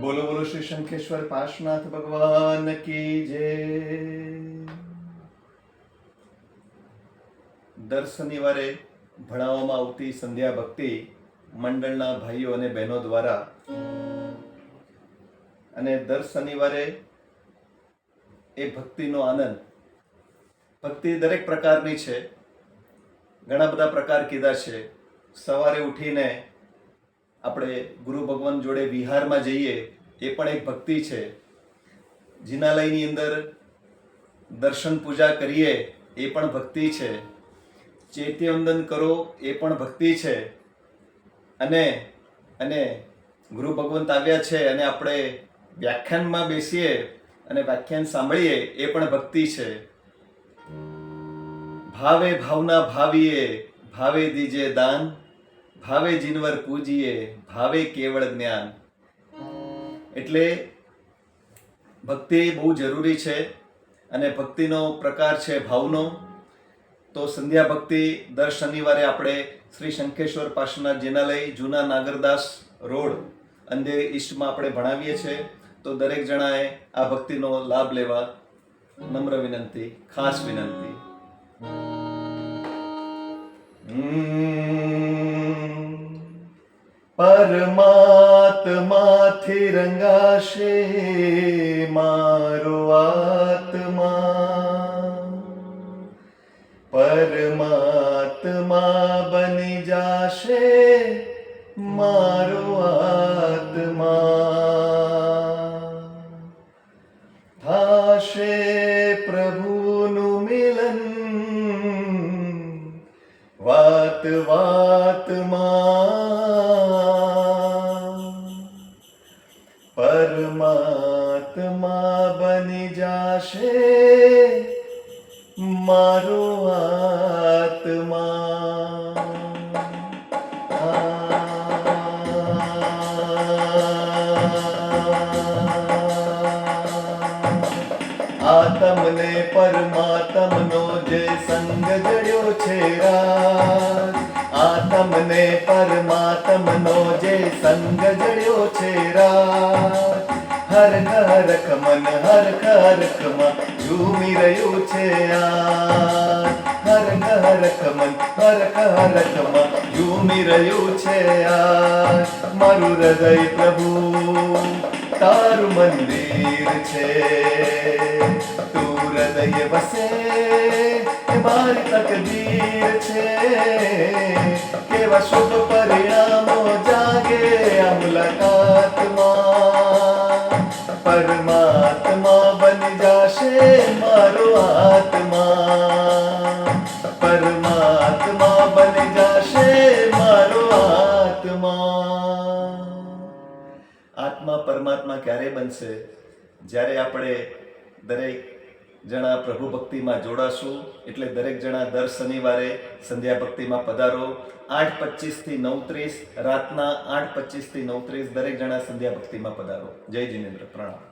બોલો બોલો શ્રી શંખેશ્વર પાર્શનાથ ભગવાન કી જય. દર શનિવારે ભણાવવામાં આવતી સંધ્યા ભક્તિ મંડળના ભાઈઓ અને બહેનો દ્વારા અને દર શનિવારે એ ભક્તિનો આનંદ ભક્તિ દરેક પ્રકારની છે. ઘણા બધા પ્રકાર કીધા છે. સવારે ઉઠીને આપણે ગુરુ ભગવાન જોડે વિહારમાં જઈએ, એ પણ એક ભક્તિ છે. જિનાલયની અંદર દર્શન પૂજા કરીએ, એ પણ ભક્તિ છે. ચૈત્યવંદન કરો, એ પણ ભક્તિ છે. અને અને ગુરુ ભગવંત આવ્યા છે અને આપણે વ્યાખ્યાનમાં બેસીએ અને વ્યાખ્યાન સાંભળીએ, એ પણ ભક્તિ છે. ભાવે ભાવના ભાવીએ, ભાવે દીજે દાન, ભાવે જીનવર પૂજીએ, ભાવે કેવળ જ્ઞાન. એટલે ભક્તિ બહુ જરૂરી છે અને ભક્તિનો પ્રકાર છે ભાવનો. તો સંધ્યા ભક્તિ દર શનિવારે આપણે શ્રી શંખેશ્વર પાર્શ્વનાથ જિનાલય જૂના નાગરદાસ રોડ અંધેરી ઈસ્ટમાં આપણે ભણાવીએ છીએ. તો દરેક જણાએ આ ભક્તિનો લાભ લેવા નમ્ર વિનંતી, ખાસ વિનંતી. પરમાત્માથી રંગાશે મારો આત્મા. પરમાત્મા બની જાશે મારો પરમાત્મા બની જાશે મારો આત્મા. આ તમને પરમાત્મનો જે સંગ જડ્યો છે આ તમને પરમાત્મનો જે સંગ જડ્યો છે રાત. હર હરખ મન, હર હરખમાં ઝૂમી રહ્યું છે આ હર હરખ મન, હર હરખમાં ઝૂમી રહ્યું છે આ મારું હૃદય પ્રભુ, તારું મંદિર છે. તું હૃદય વસે મારી તકદીર છે. કેવા શુભ પરિણામો જાગે આ મુલાકાતમાં. પરમાત્મા બની જાશે મારો આત્મા. પરમાત્મા બની જાશે મારો આત્મા. આત્મા પરમાત્મા ક્યારે બનશે? જ્યારે આપણે દરેક જણા પ્રભુ ભક્તિમાં જોડાશું, એટલે દરેક જણા દર શનિવારે સંધ્યા ભક્તિમાં પધારો. આઠ પચીસથી નવ ત્રીસ રાતના આઠ પચીસથી નવ ત્રીસ દરેક જણા સંધ્યા ભક્તિમાં પધારો. જય જિનેન્દ્ર. પ્રણામ.